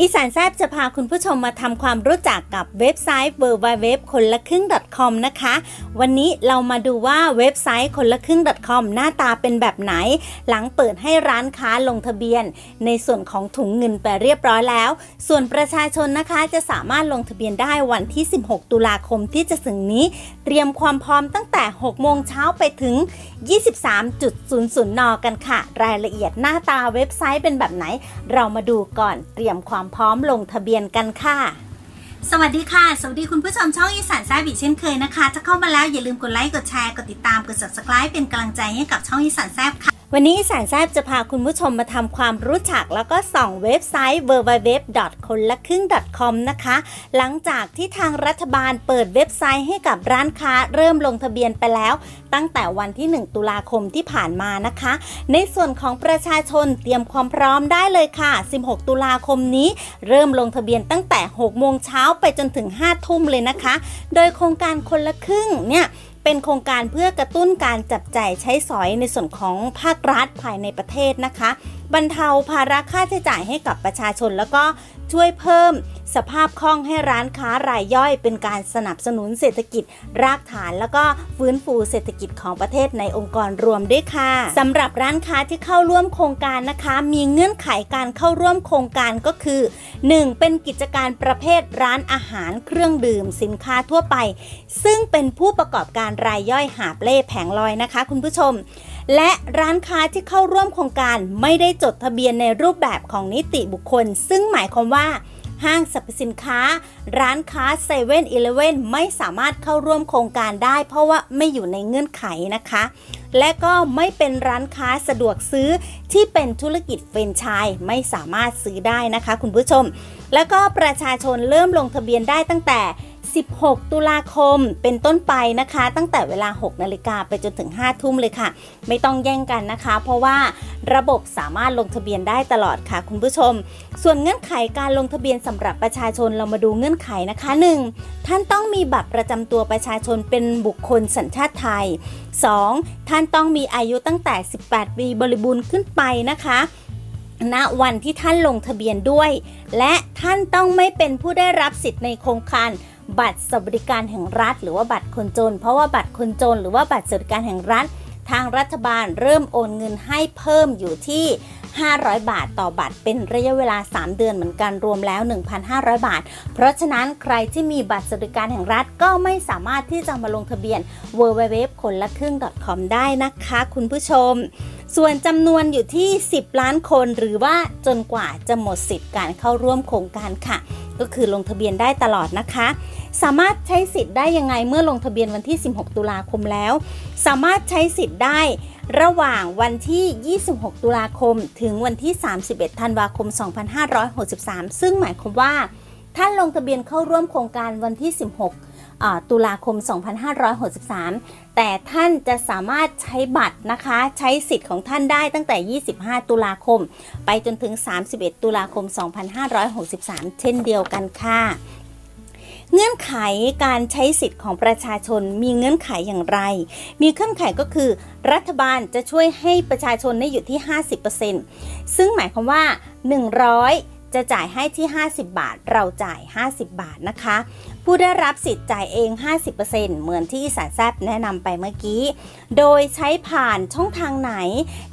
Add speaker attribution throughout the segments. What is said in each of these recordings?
Speaker 1: อีสานแซบจะพาคุณผู้ชมมาทำความรู้จักกับเว็บไซต์ w w w คนละครึ่ง .com นะคะ วันนี้เรามาดูว่าเว็บไซต์คนละครึ่ง .com หน้าตาเป็นแบบไหน หลังเปิดให้ร้านค้าลงทะเบียน ในส่วนของถุงเงินไปเรียบร้อยแล้ว ส่วนประชาชนนะคะจะสามารถลงทะเบียนได้วันที่ 16 ตุลาคมที่จะถึงนี้ เตรียมความพร้อมตั้งแต่ 6 โมงเช้าไปถึง 23.00 น กันค่ะ รายละเอียดหน้าตาเว็บไซต์เป็นแบบไหน เรามาดูก่อนเตรียมความพร้อมลงทะเบียนกันค่ะ สวัสดีค่ะ สวัสดีคุณผู้ชมช่องอีสานแซ่บอีกเช่นเคยนะคะ ถ้าเข้ามาแล้วอย่าลืมกดไลค์ กดแชร์ กดติดตาม กด subscribe เป็นกำลังใจให้กับช่องอีสานแซ่บค่ะ วันนี้สานแซบจะพาคุณผู้ชมมาทำความรู้จักแล้วก็ส่องเว็บไซต์ w w w คนละครึ่ง .com นะคะ หลังจากที่ทางรัฐบาลเปิดเว็บไซต์ให้กับร้านค้าเริ่มลงทะเบียนไปแล้ว ตั้งแต่วันที่ 1 ตุลาคมที่ผ่านมานะคะ ในส่วนของประชาชนเตรียมความพร้อมได้เลยค่ะ 16 ตุลาคมนี้ เริ่มลงทะเบียนตั้งแต่ 6 โมงเช้าไปจนถึง 5 ทุ่มเลยนะคะ โดยโครงการคนละครึ่งเนี่ย เป็นโครงการเพื่อกระตุ้นการจับจ่ายใช้สอยในส่วนของภาครัฐภายในประเทศนะคะ บรรเทาภาระค่าใช้จ่ายให้กับประชาชน แล้วก็ช่วยเพิ่ม สภาพคล่องให้ร้านค้ารายย่อยเป็นการสนับสนุนเศรษฐกิจ รากฐานแล้วก็ฟื้นฟูเศรษฐกิจของประเทศในองค์กรรวมด้วยค่ะสำหรับร้านค้าที่เข้าร่วมโครงการนะคะ มีเงื่อนไขการเข้าร่วมโครงการก็คือ 1. เป็นกิจการประเภทร้านอาหารเครื่องดื่ม สินค้าทั่วไป ซึ่งเป็นผู้ประกอบการรายย่อยหาบเล่แผงลอยนะคะ คุณผู้ชมและร้านค้าที่เข้าร่วมโครงการไม่ได้จดทะเบียนในรูปแบบของนิติบุคคล ซึ่งหมายความว่า ห้างสรรพสินค้า ร้านค้า7 e เ e ่ e อีไม่สามารถเข้าร่วมโครงการได้ เพราะว่าไม่อยู่ในเงื่อนไขนะคะ และก็ไม่เป็นร้านค้าสะดวกซื้อที่เป็นธุรกิจเฟรนไชายไม่สามารถซื้อได้นะคะ คุณผู้ชม แล้วก็ประชาชนเริ่มลงทะเบียนได้ตั้งแต่ 16 ตุลาคมเป็นต้นไปนะคะ ตั้งแต่เวลา 6 นาฬิกาไปจนถึง 5 ทุ่มเลยค่ะ ไม่ต้องแย่งกันนะคะ เพราะว่าระบบสามารถลงทะเบียนได้ตลอดค่ะคุณผู้ชม ส่วนเงื่อนไขการลงทะเบียนสำหรับประชาชนเรามาดูเงื่อนไขนะคะ 1. ท่านต้องมีบัตรประจำตัวประชาชนเป็นบุคคลสัญชาติไทย 2. ท่านต้องมีอายุตั้งแต่ 18 ปีบริบูรณ์ขึ้นไปนะคะณวันที่ท่านลงทะเบียนด้วย และท่านต้องไม่เป็นผู้ได้รับสิทธิ์ในโครงการ บัตรสวัสดิการแห่งรัฐ หรือว่าบัตรคนจน เพราะว่าบัตรคนจน หรือว่าบัตรสวัสดิการแห่งรัฐ ทางรัฐบาลเริ่มโอนเงินให้เพิ่มอยู่ที่ 500 บาทต่อบัตรเป็นระยะเวลา 3 เดือนเหมือนกันรวมแล้ว 1,500 บาท เพราะฉะนั้นใครที่มีบัตรสวัสดิการแห่งรัฐก็ไม่สามารถที่จะมาลงทะเบียน www คนละครึ่ง .com ได้นะคะ คุณผู้ชม ส่วนจำนวนอยู่ที่ 10 ล้านคนหรือว่าจนกว่าจะหมดสิทธิ์การเข้าร่วมโครงการค่ะ ก็คือลงทะเบียนได้ตลอดนะคะ สามารถใช้สิทธิ์ได้ยังไงเมื่อลงทะเบียนวันที่ 16 ตุลาคมแล้ว สามารถใช้สิทธิ์ได้ระหว่างวันที่ 26 ตุลาคม ถึงวันที่ 31 ธันวาคม 2563 ซึ่งหมายความว่า ท่านลงทะเบียนเข้าร่วมโครงการวันที่ 16 ตุลาคม 2563 แต่ท่านจะสามารถใช้บัตรนะคะ ใช้สิทธิ์ของท่านได้ตั้งแต่ 25 ตุลาคม ไปจนถึง 31 ตุลาคม 2563 เช่นเดียวกันค่ะ เงื่อนไขการใช้สิทธิ์ของประชาชนมีเงื่อนไขอย่างไร มีเงื่อนไขก็คือ รัฐบาลจะช่วยให้ประชาชนได้อยู่ที่ 50%ซึ่งหมายความว่า 100 จะจ่ายให้ที่ 50 บาท เราจ่าย 50 บาทนะคะ ผู้ได้รับสิทธิ์จ่ายเอง 50%เหมือนที่อีสานแซบแนะนำไปเมื่อกี้ โดยใช้ผ่านช่องทางไหน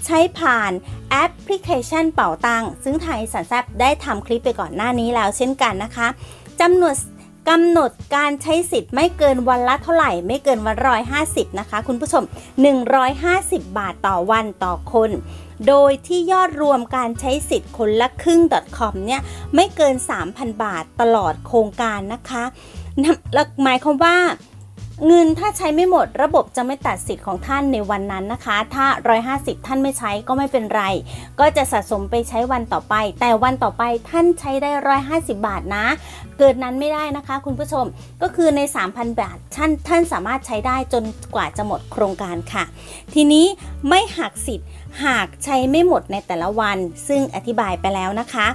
Speaker 1: ใช้ผ่านแอปพลิเคชันเป่าตังซึ่งไทางอีสานแซบได้ทำคลิปไปก่อนหน้านี้แล้วเช่นกันนะคะจำนวนกำหนดการใช้สิทธิ์ไม่เกินวันละเท่าไหร่ ไม่เกินวันร้อยห้าสิบนะคะ คุณผู้ชม 150 บาทต่อวันต่อคน โดยที่ยอดรวมการใช้สิทธิ์คนละครึ่ง .com เนี่ยไม่เกิน 3,000 บาทตลอดโครงการนะคะนั่นหมายความว่า เงินถ้าใช้ไม่หมดระบบจะไม่ตัดสิทธิ์ของท่านในวันนั้นนะคะ ถ้า 150 ท่านไม่ใช้ก็ไม่เป็นไร ก็จะสะสมไปใช้วันต่อไป แต่วันต่อไปท่านใช้ได้ 150 บาทนะ เกิดนั้นไม่ได้นะคะ คุณผู้ชมก็คือใน 3,000 บาทท่านท่านสามารถใช้ได้จนกว่าจะหมดโครงการค่ะ ทีนี้ไม่หักสิทธิ์หากใช้ไม่หมดในแต่ละวัน ซึ่งอธิบายไปแล้วนะคะ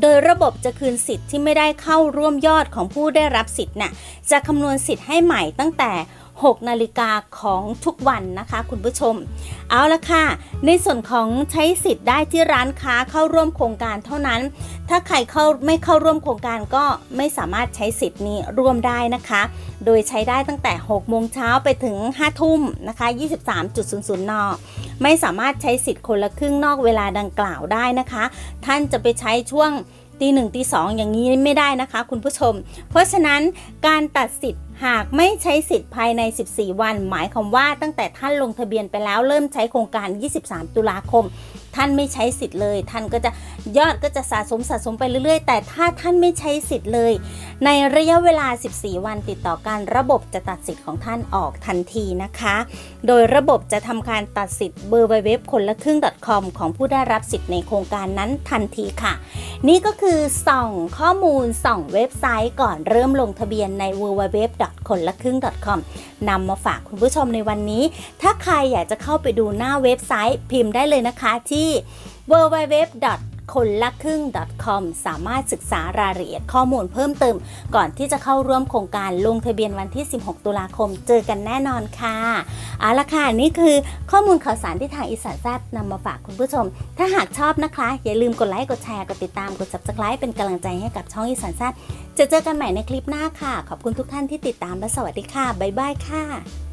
Speaker 1: โดยระบบจะคืนสิทธิ์ที่ไม่ได้เข้าร่วมยอดของผู้ได้รับสิทธิ์น่ะจะคำนวณสิทธิ์ให้ใหม่ตั้งแต่ 6 นาฬิกาของทุกวันนะคะ คุณผู้ชม เอาละค่ะ ในส่วนของใช้สิทธิ์ได้ที่ร้านค้าเข้าร่วมโครงการเท่านั้น ถ้าใครเข้าไม่เข้าร่วมโครงการก็ไม่สามารถใช้สิทธิ์นี้ร่วมได้นะคะ โดยใช้ได้ตั้งแต่ 6 โมงเช้าไปถึง 5 ทุ่มนะคะ 23.00 น ไม่สามารถใช้สิทธิ์คนละครึ่งนอกเวลาดังกล่าวได้นะคะ ท่านจะไปใช้ช่วง ตีหนึ่งตีสองอย่างนี้ไม่ได้นะคะ คุณผู้ชม เพราะฉะนั้นการตัดสิทธิ์หากไม่ใช้สิทธิ์ภายใน 14 วัน หมายความว่าตั้งแต่ท่านลงทะเบียนไปแล้วเริ่มใช้โครงการ 23 ตุลาคม ท่านไม่ใช้สิทธิ์เลย ท่านก็จะยอดก็จะสะสมสะสมไปเรื่อยๆ แต่ถ้าท่านไม่ใช้สิทธิ์เลย ในระยะเวลา 14 วันติดต่อกันระบบจะตัดสิทธิ์ของท่านออกทันทีนะคะ โดยระบบจะทำการตัดสิทธิ์เบอร์เว็บคนละครึ่ง .com ของผู้ได้รับสิทธิ์ในโครงการนั้นทันทีค่ะ นี่ก็คือส่องข้อมูลส่องเว็บไซต์ก่อนเริ่มลงทะเบียนใน www คนละครึ่ง .com นำมาฝากคุณผู้ชมในวันนี้ ถ้าใครอยากจะเข้าไปดูหน้าเว็บไซต์พิมพ์ได้เลยนะคะที่ www คนละครึ่ง .com สามารถศึกษารายละเอียดข้อมูลเพิ่มเติม ก่อนที่จะเข้าร่วมโครงการลงทะเบียนวันที่ 16 ตุลาคม เจอกันแน่นอนค่ะเอาละค่ะ นี่คือข้อมูลข่าวสารที่ทางอีสานแซดนำมาฝากคุณผู้ชม ถ้าหากชอบนะคะ อย่าลืมกดไลค์กดแชร์กดติดตามกด subscribe เป็นกำลังใจให้กับช่องอีสานแซดจะเจอกันใหม่ในคลิปหน้าค่ะ ขอบคุณทุกท่านที่ติดตามและสวัสดีค่ะบ๊ายบายค่ะ